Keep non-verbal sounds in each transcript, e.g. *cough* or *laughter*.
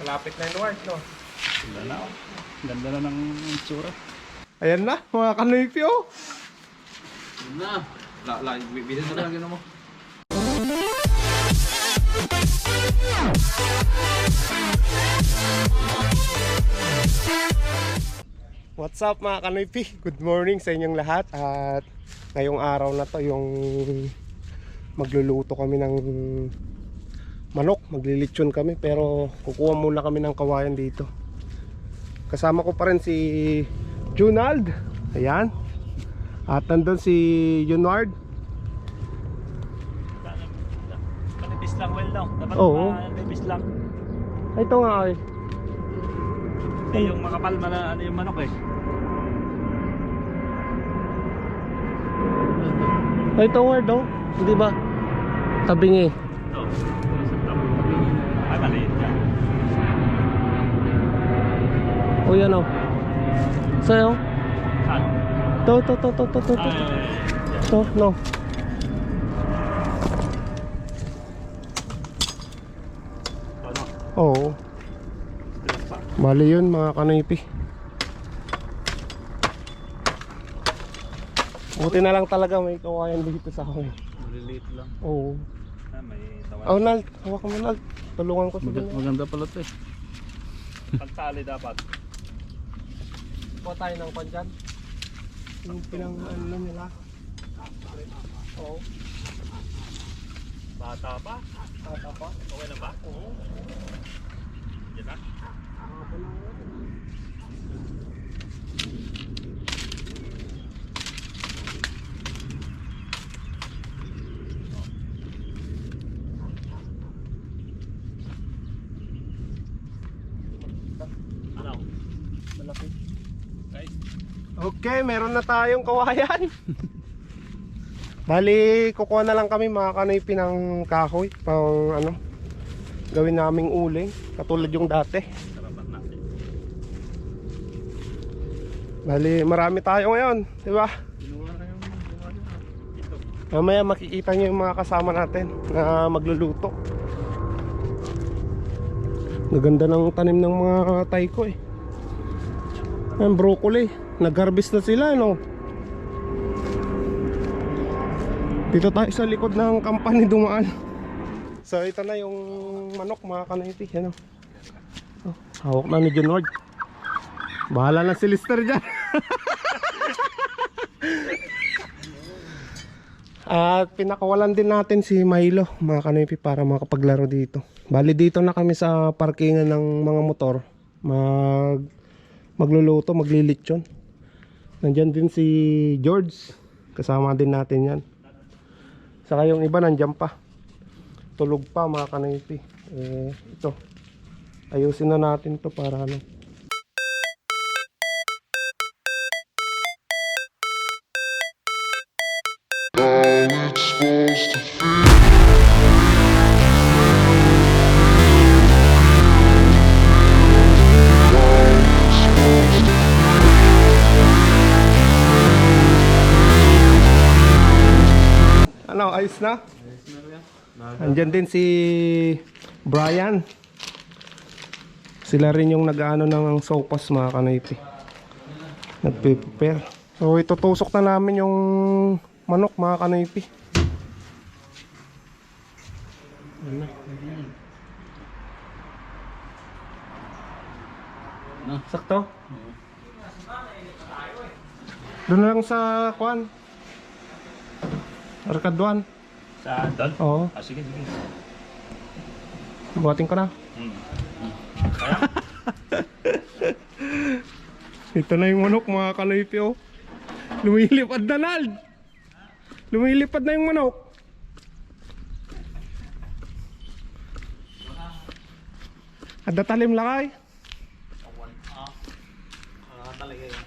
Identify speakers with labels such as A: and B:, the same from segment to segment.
A: Malapit na yung Ward, no?
B: Ganda na oh. Ganda na ng itsura.
A: Ayan na, mga kanipi, oh.
C: Na. La, la, bilhin mo lang yun mo.
A: What's up mga kanipi? Good morning sa inyong lahat at ngayong araw na to yung magluluto kami ng manok, maglilitsyon kami pero kukuha muna kami ng kawayan dito. Kasama ko pa rin si Junald. Ayan. At nandun si Junard.
B: Kanipis lang well lang. Dapat
A: Oo.
B: kanipis lang.
A: Ay, ito nga eh.
B: Eh, yung makapal na ano yung manok eh.
A: Ay, ito word oh. Hindi ba? Tabing eh.
B: Ito. Ay, maliit yan.
A: O yan oh. Sa'yo?
B: Saan?
A: To, to, to, to, to, to, to.
B: Ay.
A: To, no.
B: Ano?
A: Oo. Bali yun mga kanipi. Buti na lang talaga may kawayan dito sa akin.
B: Maliliit lang.
A: Oo.
B: Ah, may tawa.
A: Oh, Nal, hawak mo Nal. Tulungan ko si
B: Maganda, pala ito eh. *laughs* Pansali dapat.
A: Kuha tayo ng pandyan. Yung pinang ano nila. Oo.
B: Bata pa.
A: Tata pa.
B: Okay na ba?
A: Oo.
B: Yan na. Ano?
A: Malaki.
B: Guys,
A: Okay, meron na tayong kawayan. Bali, kukuha na lang kami mga kanipi ng kahoy pang ano, gawin naming uling katulad yung dati. Bali, marami tayo ngayon, di ba? Mamaya makikita nyo yung mga kasama natin na magluluto. Naganda ng tanim ng mga taiko eh. Ang broccoli, nag-harvest na sila, no? Dito tayo sa likod ng company dumaan. So ito na yung manok mga kanaiti, ano? Oh, hawak na ni John Ward. Bahala na si Lister dyan. *laughs* At pinakawalan din natin si Milo, mga kanipi, para makapaglaro dito. Bali dito na kami sa parkingan ng mga motor. Mag magluluto, maglilitsyon. Nandyan din si George. Kasama din natin yan. Saka yung iba nandyan pa. Tulog pa mga kanipi. Eh, ito. Ayusin na natin to para ano. Ano, Andyan din si Brian. Sila rin yung nag-ano ng sopas mga kanipi. Nagpe-prepare. So itutusok na namin yung manok mga.
B: Ano?
A: Sakto? Doon lang sa kwan. Arkaduan.
B: Sa doon?
A: Oo.
B: Ah, sige, sige.
A: Buhatin ko na.
B: Hmm. *laughs*
A: Ito na yung manok mga kaloypi oh. Lumilipad na Nald. Lumilipad na yung manok. Ada talim lakay.
B: Ah, talaga yun.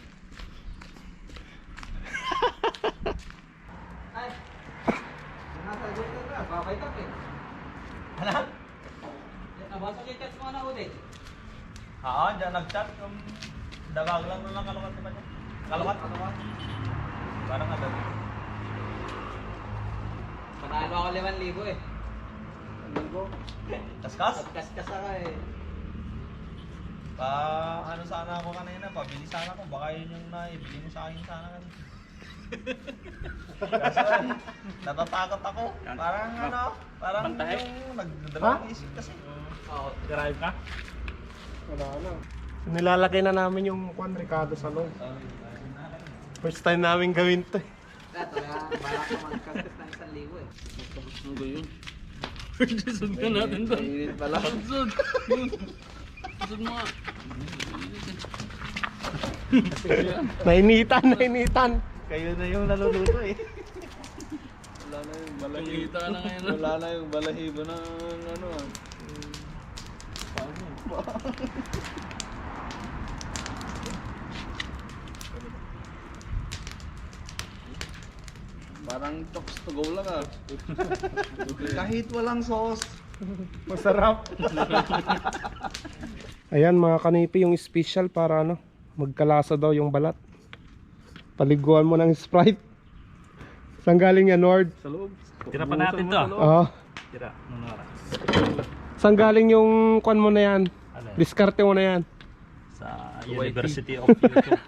B: Oo, dyan nag-chat. Yung dabag lang lang kalawat naman niya. Kalawat? Kalawat. Parang ano.
C: Panalo ako 5,000 eh.
B: Kaskas?
C: Kaskas ako eh.
B: Pa, ano sana ako kanina, pabili sana ako. Baka yun yung naibili mo sa akin sana kanina. Kaso, natatakot ako. Parang ano, parang
D: Pantahe?
B: yung nagdadalawang isip kasi.
D: Oo, drive ka?
A: Wala na. Nilalagay na namin yung Juan Ricardo sa loob. First time namin gawin to eh.
D: Ano ba yun? Sud ka natin doon.
C: Init pala.
D: Sud. Sud mo nga.
A: Nainitan, nainitan.
B: Kayo na yung naluluto eh.
C: Wala na yung balahibo.
D: Na ngayon.
C: Wala na yung balahibo ng ano ah. Parang talks to go lang ah. Kahit walang sauce.
A: Masarap. Ayan mga kanipi yung special para ano, magkalasa daw yung balat. Paliguan mo ng Sprite. Saan galing yan, Nord?
C: Sa loob.
D: Tira pa natin to.
A: Ah.
D: Tira. Nung oras.
A: Saan galing yung kwan mo na yan?
D: Ano yan?
A: Diskarte mo na yan.
D: Sa University of YouTube.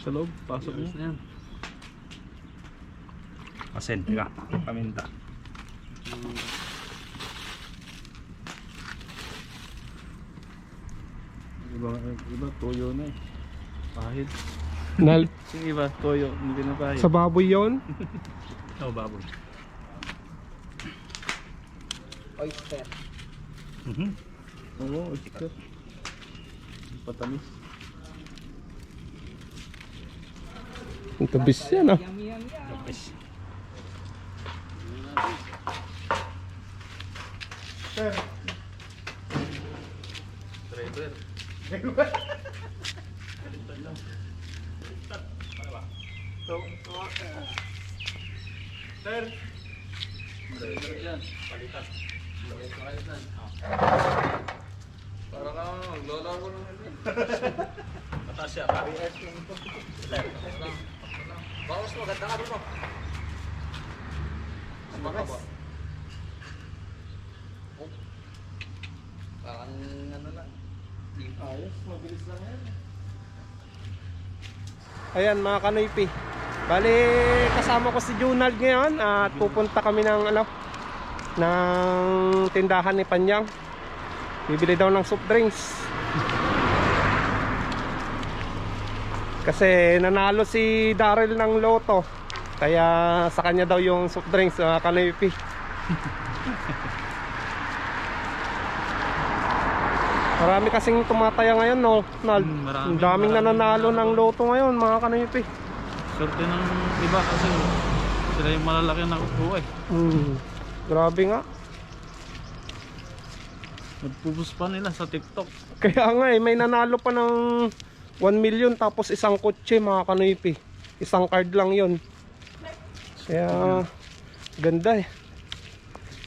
C: Sa loob. Pasok mo.
D: Yan. Asen, teka. Paminta.
C: Iba, iba toyo na eh. Pahit.
A: Nal
C: Yung iba, toyo. Hindi na pahit.
A: sa baboy yon. *laughs*
D: Oh, baboy.
B: Oyster.
D: Mhm.
C: Oo, oyster. Patamis.
A: Ang tabis yan ah.
D: Tapos.
C: Driver. *laughs* güey.
A: Ayan mga kanipi. Bali kasama ko si Junald ngayon at pupunta kami ng ano ng tindahan ni Panyang. Bibili daw ng soft drinks. Kasi nanalo si Daryl ng loto. Kaya sa kanya daw yung soft drinks mga kanipi. *laughs* Marami kasing tumataya ngayon no, Nal.
D: Hmm, marami,
A: Ang daming
D: marami
A: nananalo ng
D: nananalo.
A: loto ngayon mga kanipi.
D: Swerte ng iba kasi sila yung malalaki na nakukuha eh.
A: Hmm. Grabe nga.
D: Nagpupus pa nila sa TikTok.
A: Kaya nga eh, may nanalo pa ng 1 million tapos isang kotse mga kanipi. Isang card lang yon. Kaya ganda eh.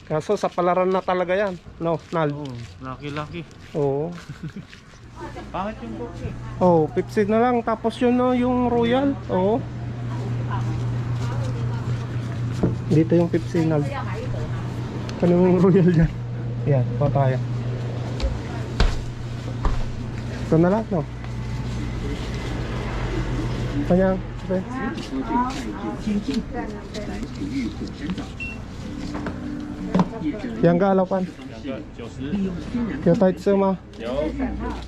A: Kaso sa palaran na talaga yan. No, Nal.
D: Oo, lucky-lucky.
A: Oo. *laughs*
B: Pangit yung cookie.
A: Oh, Pepsi na lang tapos yun no, yung Royal. Oo. Dito yung Pepsi Nal. Ano yung Royal dyan? Yan, pa tayo. Ito na lang, no? Kanya, okay. Yang galapan. Kaya tayo suma.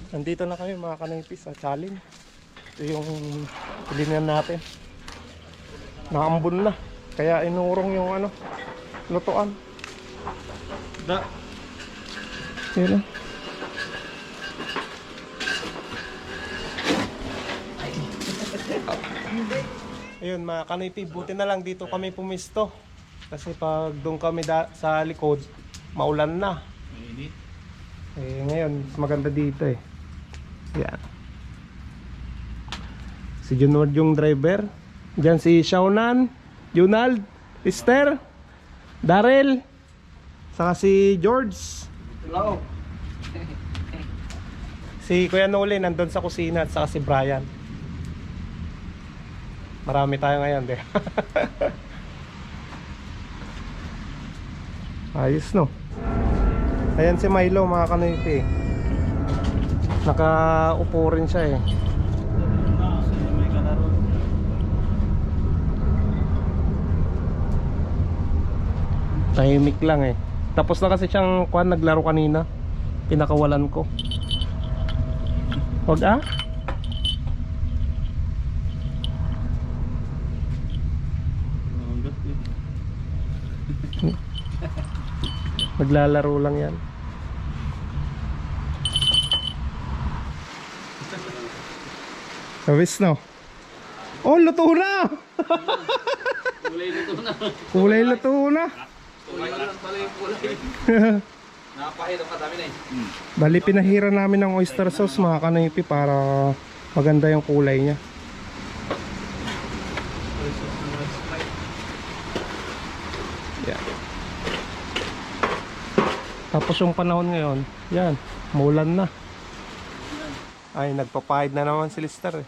A: Nandito na kami mga kanipis sa challenge. Ito yung pilinan natin. Naambon na. Kaya inurong yung ano, lutuan.
C: Da.
A: Yun na. Ayun mga kanipi, buti na lang dito kami pumisto. Kasi pag doon kami da- sa likod, maulan na.
D: Mainit.
A: Eh ngayon, mas maganda dito eh. Yan. Si Junod yung driver. Diyan si Shaunan, Junald, Esther, Darrell, saka si George.
C: Hello.
A: Si Kuya Noli nandun sa kusina at saka si Brian. Marami tayo ngayon, di. *laughs* Ayos no. Ayan si Milo mga kanoypi. Nakaupo rin siya eh. Tahimik lang eh. Tapos na kasi siyang kwan naglaro kanina. Pinakawalan ko. Wag ah.
D: Nangat eh.
A: Naglalaro lang yan. Sabis no? Oh, luto na!
D: Kulay nito na.
A: Kulay luto na.
C: Kulay lang pala yung na eh.
A: Bali, pinahira namin ng oyster sauce mga kanoypi para maganda yung kulay niya. Tapos yung panahon ngayon, yan, mulan na. Ay, nagpapahid na naman si Lister eh.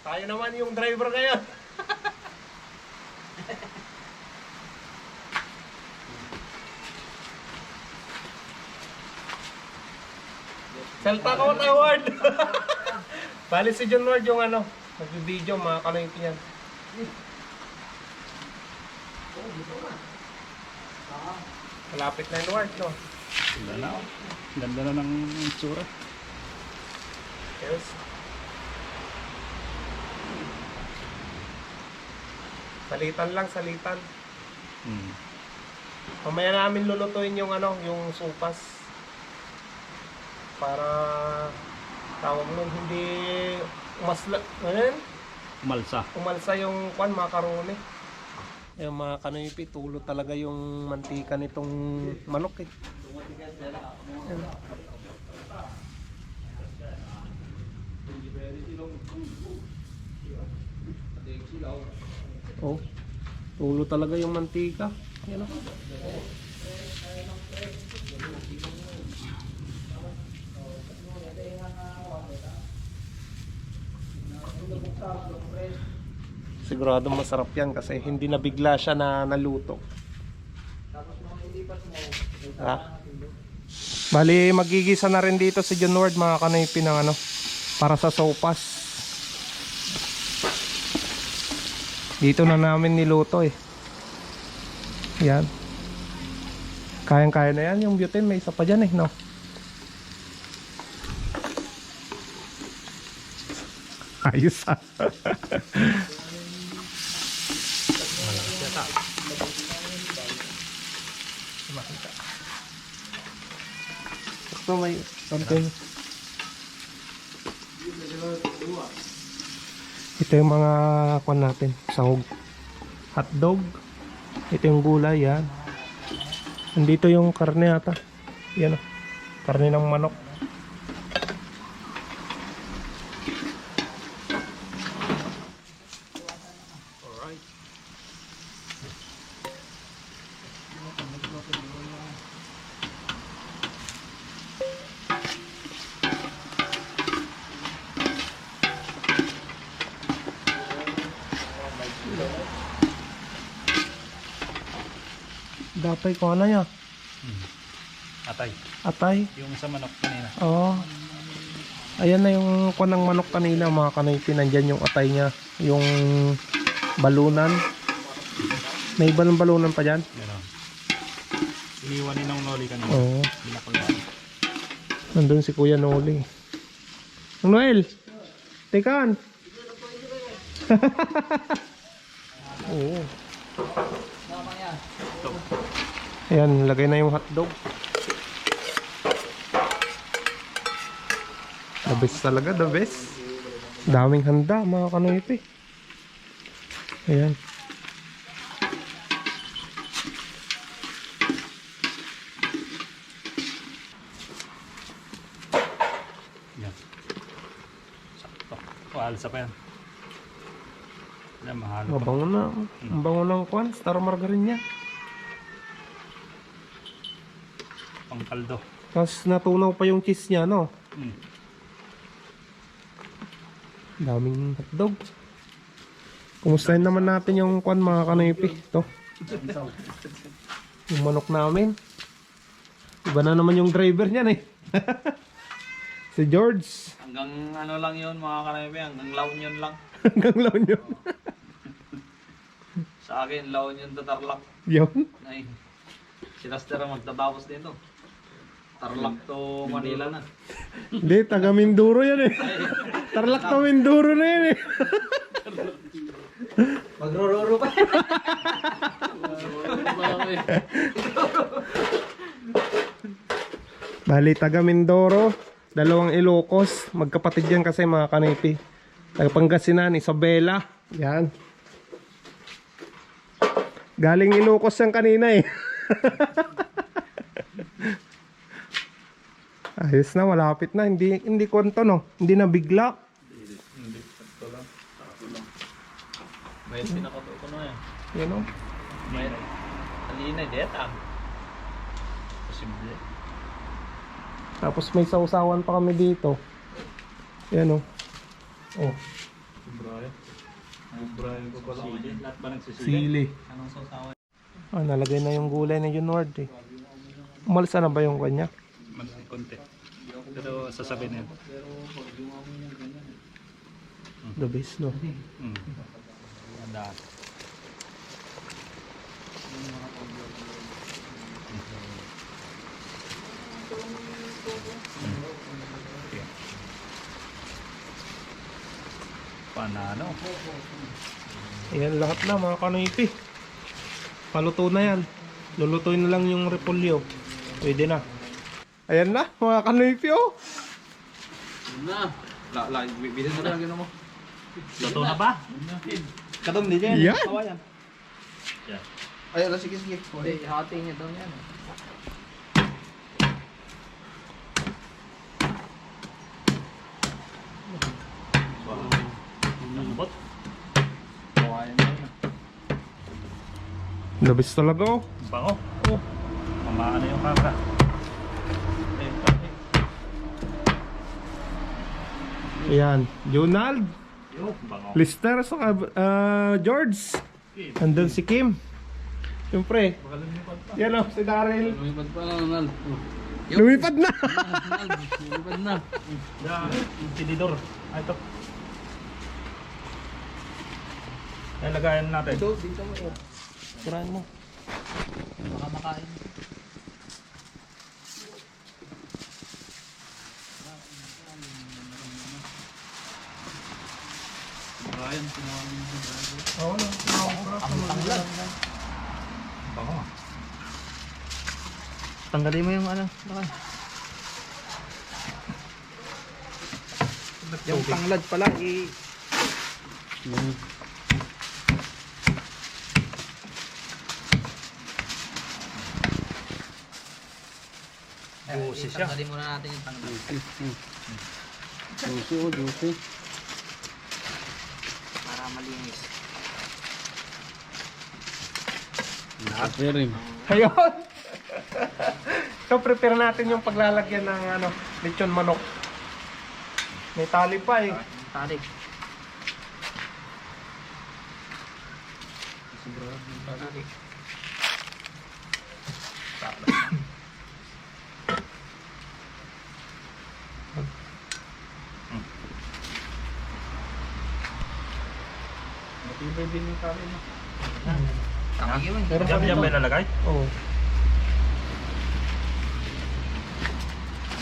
A: Tayo naman yung driver ngayon. Salta ko award. *laughs* Bali si John Ward yung ano, nag-video mga kanoypi yan. Malapit na yung Ward, no?
D: Ganda na. oh. Ganda na ng itsura.
A: Yes. Salitan lang, salitan.
D: Hmm.
A: Mamaya namin lulutuin yung ano, yung supas. Para tawag nun, hindi umasla, ano yun?
D: Malsa.
A: umalsa yung kwan, makaroni. Yung mga kanoypi, tulo talaga yung mantika nitong manok eh. Oh, tulo talaga yung mantika. Yan oh. Sigurado masarap yan kasi hindi na bigla siya na naluto. Ha? Bali, magigisa na rin dito si John Ward mga kanoypi ng ano, para sa sopas. Dito na namin niluto eh. Yan. Kayang-kaya na yan yung butane. May isa pa dyan eh, no? *laughs* Ayos ah. *laughs* Ito may something. Ito yung mga kwan natin. Sahog. Hotdog. Ito yung gulay yan. Nandito yung karne ata. Yan o. Karne ng manok. Dapay ko ano niya.
D: Atay.
A: Atay.
D: Yung sa manok kanina.
A: Oo. Ayan na yung kwan ng manok kanina mga kanoypi. Nandyan yung atay niya. Yung balunan. May iba ng balunan pa dyan?
D: Gano'n. Iniwan ni ng noli kanina.
A: Oo. Nandun si Kuya Noli. Ang Noel! Tekan! *laughs* Oo. Ayan, lagay na yung hotdog. The best talaga, the best. Daming handa, mga kanoypi. Ayan.
D: Yan. Sakto. O, alsa pa yan. Yan, mahalo pa.
A: Mabango na. Ang bango ng kwan, star margarine niya.
D: Kaldo.
A: Tapos natunaw pa yung cheese niya, no?
D: Hmm.
A: Daming hotdog. Kumustahin naman natin yung kwan mga kanoypi. Ito. Yung manok namin. Iba na naman yung driver niyan eh. *laughs* si George.
B: Hanggang ano lang yun mga kanaypi, hanggang laon yun lang. *laughs*
A: Hanggang laon yun.
B: Sa akin, laon yun to Tarlac.
A: yun.
B: Ay, si Laster ang magtatapos dito. Tarlac to Manila na.
A: Hindi, taga Minduro yan eh. Tarlac to Minduro na yan eh.
B: Magrororo pa.
A: Bali, taga Mindoro. Dalawang Ilocos. Magkapatid yan kasi mga kanipi. Taga Pangasinan, Isabela. Yan. Galing Ilocos yan kanina eh. *laughs* Ayos na, malapit na. Hindi, hindi kwento no. Hindi na bigla.
B: May sinakato ko na yan.
A: Yan o.
B: May alina deta. Posible.
A: Tapos may sausawan pa kami dito. Yan o. Oh,
B: Lahat ba nagsisili?
A: sili.
B: Anong sausawan?
A: Ah, nalagay na yung gulay na Junward eh. Umalsa na ba yung kanya?
D: Konti. Pero sasabihin na yun.
A: The best no.
D: Mm. Panalo.
A: Ayan lahat na mga kanipi. Paluto na yan. Lulutuin na lang yung repolyo. Pwede na. Ayan na mga kanipi oh.
C: Na. La, la, bilhin mo na, gano'n mo.
B: Luto na ba? Katong din yan.
A: Yan.
B: Kawayan.
C: Ay, ala, sige, sige.
E: Hati niya daw yan.
B: Lambot.
C: Kawayan mo na.
A: The best talaga oh.
D: Bango. Oh. Mamaan na yung camera.
A: Ayan.
D: Bango.
A: Lister sa uh, George. Andun si Kim. Siyempre. Yan oh, si Daryl.
E: Lumipad pa lang, Nal.
A: Lumipad na. *laughs*
E: Lumipad na.
D: Yan, tinidor. Ah, ito. Ay, lagayan natin.
E: Dito, dito mo.
A: Sirahan mo.
E: Baka makain.
D: Lagayan, sinawan mo.
A: Oo na.
E: Ang tanglad.
D: Bango.
E: Tanggalin mo yung ano. Baka. Yung tanglad pala, i...
D: Juicy siya.
E: Tanggalin muna natin yung tanglad.
C: Juicy, oh, juicy.
E: Malinis.
A: Ayun. *laughs* so prepare natin yung paglalagyan ng ano, lechon manok. May tali pa eh.
E: Tarik.
D: Din yung tali mo.
E: Tanggalin mo.
A: Pero
D: Diyan, diyan ba ilalagay?
A: Oo.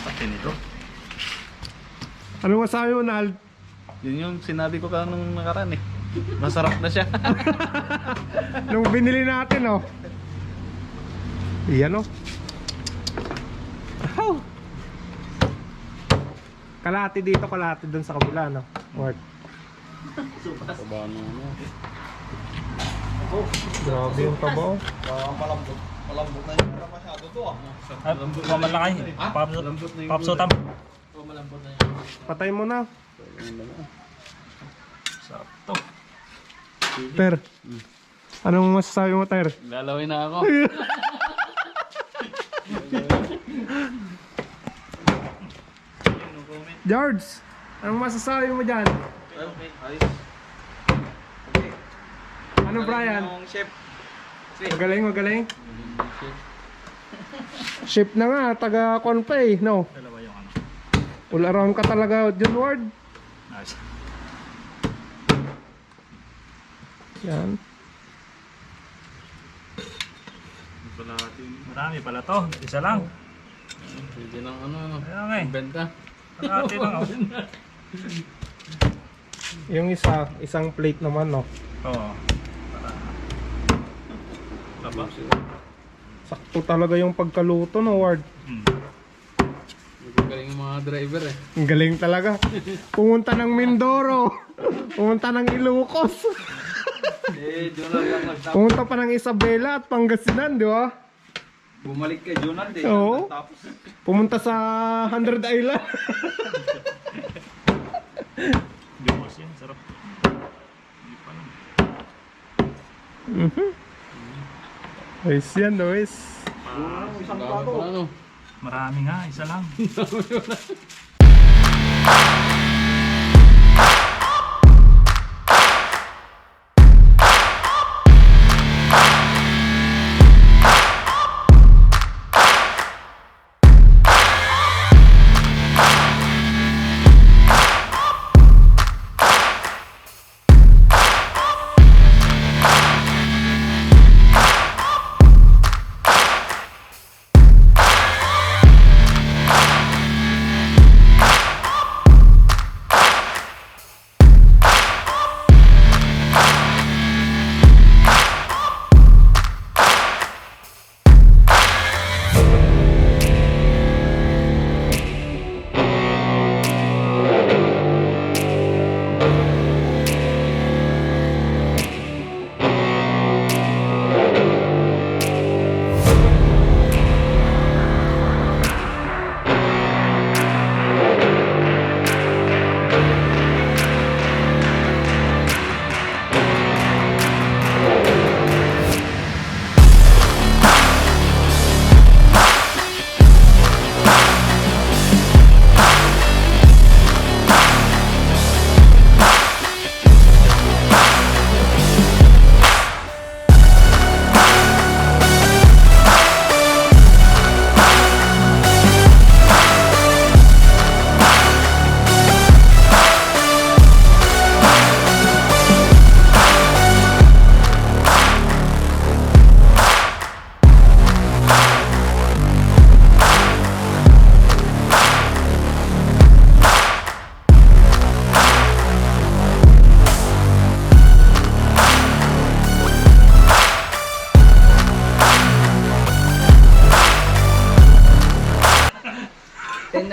D: At tinidor.
A: Ano masabi mo, Nal?
C: Yun yung sinabi ko ka nung nakaraan eh. Masarap na siya. *laughs*
A: Nung binili natin, oh. Iyan, oh. Ow! Kalahati dito, kalahati dun sa kabila, no? Word. Grabe yung taba,
C: malambot. Malambot na yun. Para masyado to ah.
D: Ay, mamalakay. Papsutam.
A: Patay mo na.
D: Sarap to.
A: Ter. Anong masasabi mo, Ter?
E: Lalawin na ako. *laughs*
A: George! Anong masasabi mo dyan?
C: Ay, ayos. Okay.
A: Ano, Brian?
C: Yung chef.
A: Magaling, magaling. Ship na nga, taga kon pa eh, no?
B: Dalawa yung ano.
A: All around ka talaga, John Ward.
B: Nice.
A: Yan.
B: Marami pala to. Isa lang.
D: Pwede ng ano, ano.
B: Kaya nga eh.
D: Benta.
B: Kalahati lang oh.
A: Yung isa, isang plate naman, no?
B: Oo. Taba.
A: Sakto talaga yung pagkaluto, no, Ward?
B: Hmm.
D: Galing yung mga driver eh.
A: Ang galing talaga. Pumunta ng Mindoro. Pumunta ng Ilocos.
C: Eh, Jonald lang nagtapos.
A: Pumunta pa ng Isabela at Pangasinan, di ba?
C: Bumalik kay Jonald eh.
A: Oo.
C: Tapos,
A: Pumunta sa 100 Island.
B: Lumos yan. Sarap. Hindi pa lang.
A: Mhm. Ayos yan, Luis.
C: isang plato.
D: pa ano.
B: Marami nga. Isa lang. *laughs*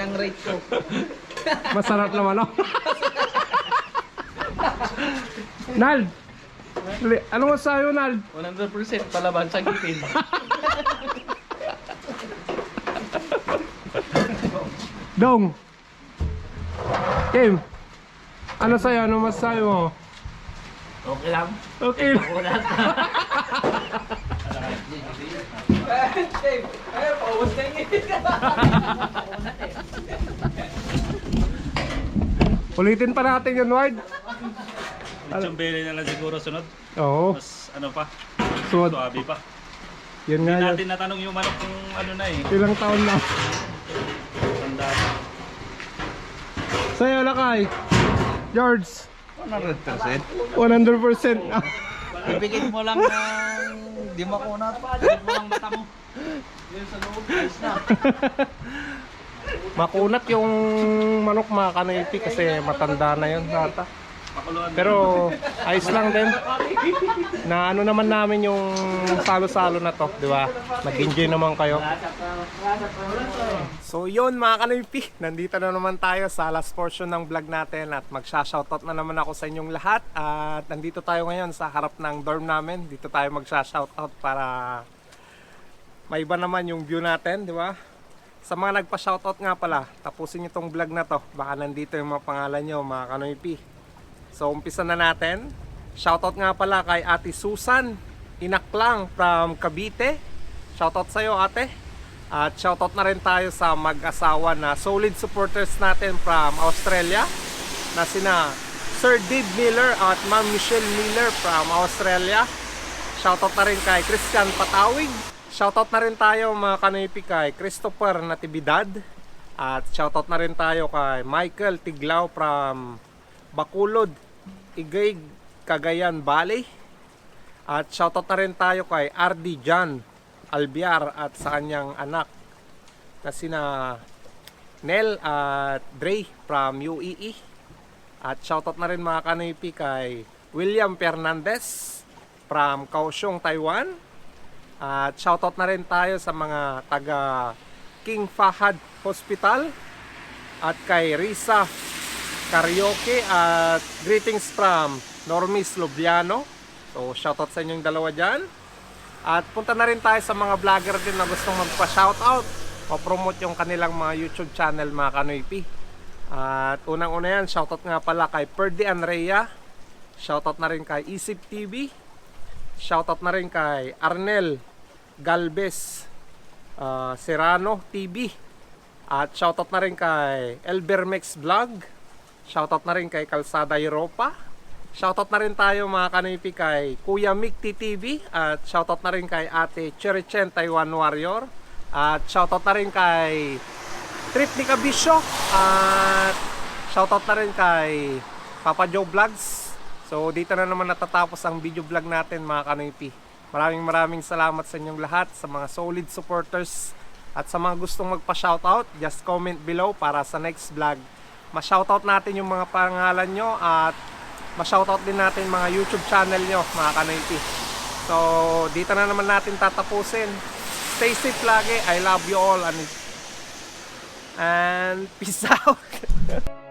E: ang rate ko. *laughs*
A: Masarap naman, no? Nald! Ano mo sa'yo, Nald?
E: 100% palaban sa gipin. *laughs*
A: Dong! Kim! Ano sa'yo? Ano masayo mo?
E: Okay lang.
A: Okay. *laughs* Ulitin pa natin yun, Ward.
B: Yung belly na lang siguro sunod.
A: Oo.
B: Mas ano pa.
A: Suwad.
B: Suabi pa.
A: Yun
B: Hindi
A: nga yun.
B: natin natanong yung manok kung ano na eh.
A: Ilang taon na.
B: Tanda.
A: Sa'yo, Lakay. George.
C: 100%.
A: 100%. Ah,
E: Ibigin mo lang ng di makunat. Ibigin mo lang mata mo. Yun sa loob, na.
A: Makunat yung manok mga kanipi kasi matanda na yun nata. Pero ayos lang din. Na ano naman namin yung salo-salo na to, di ba? Nag-enjoy naman kayo. So yun mga kanipi, nandito na naman tayo sa last portion ng vlog natin at magsha-shoutout na naman ako sa inyong lahat at nandito tayo ngayon sa harap ng dorm namin. Dito tayo magsha-shoutout para may iba naman yung view natin, di ba? Sa mga nagpa-shoutout nga pala, tapusin niyo tong vlog na to. Baka nandito yung mga pangalan nyo, mga kanoypi. So, umpisa na natin. Shoutout nga pala kay Ate Susan Inaklang from Cavite. Shoutout sa'yo, ate. At shoutout na rin tayo sa mag-asawa na solid supporters natin from Australia na sina Sir Dave Miller at Ma'am Michelle Miller from Australia. shoutout na rin kay Christian Patawig. Shoutout na rin tayo mga kanipi kay Christopher Natividad. At shoutout na rin tayo kay Michael Tiglao from Bakulod, Igay, Cagayan Valley. At shoutout na rin tayo kay RD John Albiar at sa kanyang anak na sina Nel at Dre from UEE. At shoutout na rin mga kanipi kay William Fernandez from Kaohsiung, Taiwan. At shoutout na rin tayo sa mga taga King Fahad Hospital at kay Risa Karaoke at greetings from Normis Lubiano. So shoutout sa inyong dalawa dyan. At punta na rin tayo sa mga vlogger din na gustong magpa-shoutout o promote yung kanilang mga YouTube channel mga kanoypi. At unang-una yan, shoutout nga pala kay Perdi Anrea. Shoutout na rin kay Isip TV. Shoutout na rin kay Arnel Galvez ah, Serrano TV. At shoutout na rin kay Elbermex Vlog. Shoutout na rin kay Kalsada Europa. Shoutout na rin tayo mga kanipi kay Kuya Mick TV at shoutout na rin kay Ate Cherichen Taiwan Warrior at shoutout na rin kay Trip ni Kabisyo at shoutout na rin kay Papa Joe Vlogs. So dito na naman natatapos ang video vlog natin mga kanipi. Maraming maraming salamat sa inyong lahat sa mga solid supporters at sa mga gustong magpa-shoutout, just comment below para sa next vlog. Ma-shoutout natin yung mga pangalan nyo at ma-shoutout din natin mga YouTube channel nyo, mga kanoypi. So, dito na naman natin tatapusin. Stay safe lagi. I love you all and, and *laughs* peace out. *laughs*